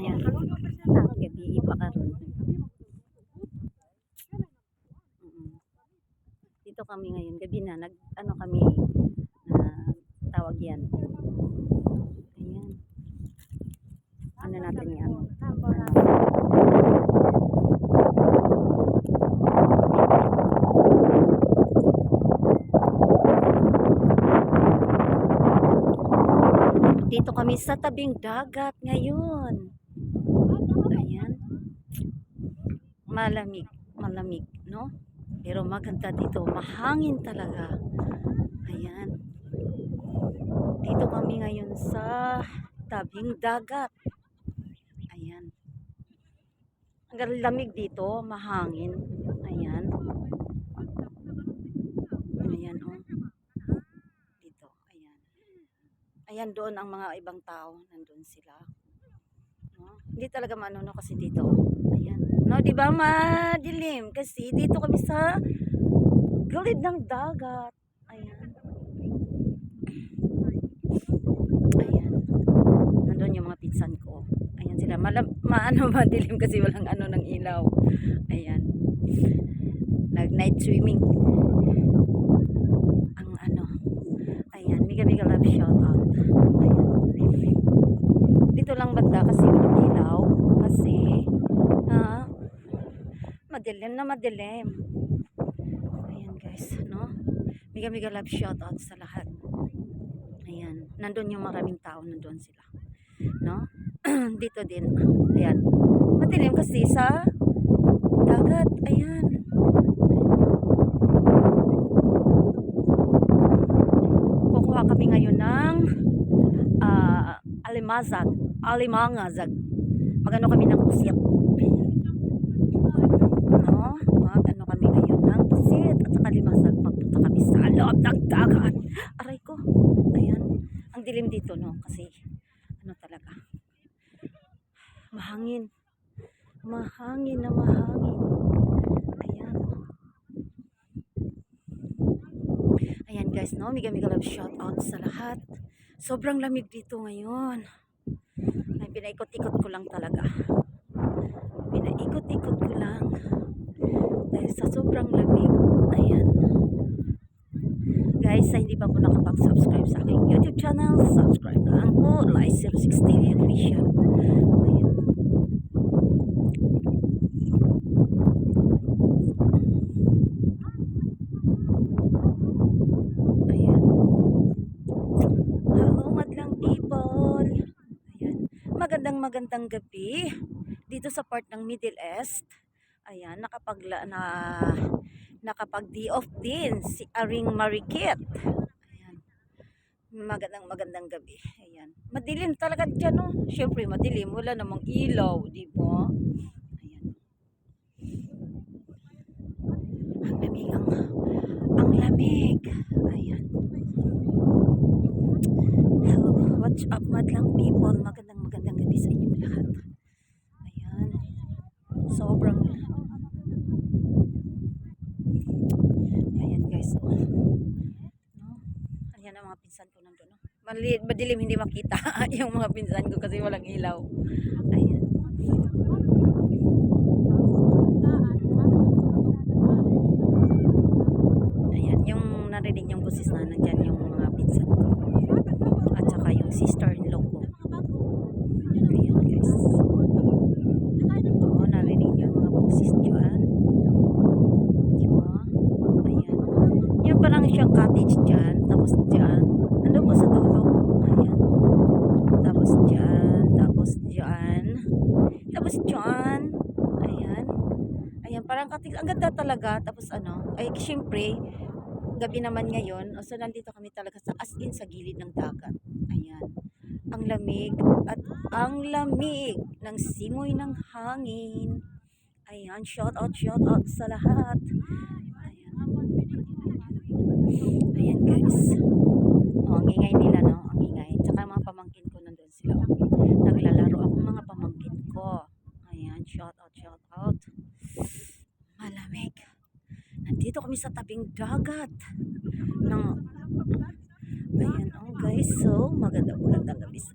Ayan. Gabi iba karon. Mm. Dito kami ngayon, gabi na, nag, ano kami, na tawag yan. Ayan. Ano natin yan? Dito kami sa tabing dagat ngayon. Ayan. Malamig, malamig, no? Pero maganda dito, mahangin talaga. Ayan. Dito kami ngayon sa tabing dagat. Ayan. Ang lamig dito, mahangin. Ayan. Ayan, oh. Dito, ayan. Ayan doon ang mga ibang tao, nandun sila. No? Hindi talaga maano no, kasi dito. No, di ba madilim? Kasi dito kami sa gilid ng dagat. Ayan. Ayan. Nandun yung mga pinsan ko. Ayan sila. Malam, maano madilim kasi walang ano ng ilaw. Ayan. Nag night swimming. Ang ano. Ayan. Mega mega love shout out. Ayan. Dito lang banda kasi walang ilaw. Kasi madilim na madilim. Ayan guys, no? Mega mega love shout out sa lahat. Ayan, nandun yung maraming tao, nandun sila. No? Dito din. Ayan. Madilim kasi sa dagat. Ayan. Kukuha kami ngayon ng ah, alimazag. Alimangazag. Magano kami ng pusit. No? Magano kami ngayon ng pusit at saka limasag. Magpunta kami sa loob ng dagat. Aray ko. Ayan. Ang dilim dito, no? Kasi, ano talaga. Mahangin. Mahangin na mahangin. Ayan. Ayan guys, no? Mega mega love shout out sa lahat. Sobrang lamig dito ngayon. Ay, pinaikot-ikot ko lang talaga. Pinaikot-ikot ko lang. Dahil sa sobrang lamig. Ayan. Guys, sa hindi pa po nakapag-subscribe sa aking YouTube channel, subscribe lang po. Like 06 TV Official. Ayan. Ayan. Hello, madlang people. Ayan. Magandang gabi dito sa part ng Middle East. Ayan, nakapag na nakapag day off din si Aring Marikit. Ayan. Magandang magandang gabi. Ayan. Madilim talaga diyan, no. Syempre madilim, wala namang ilaw, di ba? Ayan. Ang lamig ang ang lamig. Ayan. Hello, what's up madlang people? Magandang magandang gabi sa inyong lahat. Ayan. Sobrang Ayan guys. Oh. No? Ayan ang mga pinsan ko nandun. No? Mali, madilim hindi makita yung mga pinsan ko kasi walang ilaw. Ayan, yung narinig yung boses na nandyan yung mga pinsan ko. At saka yung sister-in-law ko. Ayan guys. Oo, narinig yung mga boses dyan. Diba? Ayan. Yung parang siyang cottage dyan. Tapos dyan. Ano po sa dulo? Ayan. Tapos dyan. Tapos dyan. Tapos dyan. Ayan. Ayan, parang cottage. Ang ganda talaga. Tapos ano, ay syempre, gabi naman ngayon. So, nandito kami talaga sa as in sa gilid ng dagat. Ayan. Ang lamig at ang lamig ng simoy ng hangin. Ayan, shout out, shout out sa lahat. Ayan. Ayan guys. O, ang ingay nila, no? Ang ingay. Tsaka mga pamangkin ko nandun sila. O. Naglalaro ako mga pamangkin ko. Ayan, shout out, shout out. Malamig. Nandito kami sa tabing dagat. Ng, ayan, oh guys. So, maganda magandang gabi sa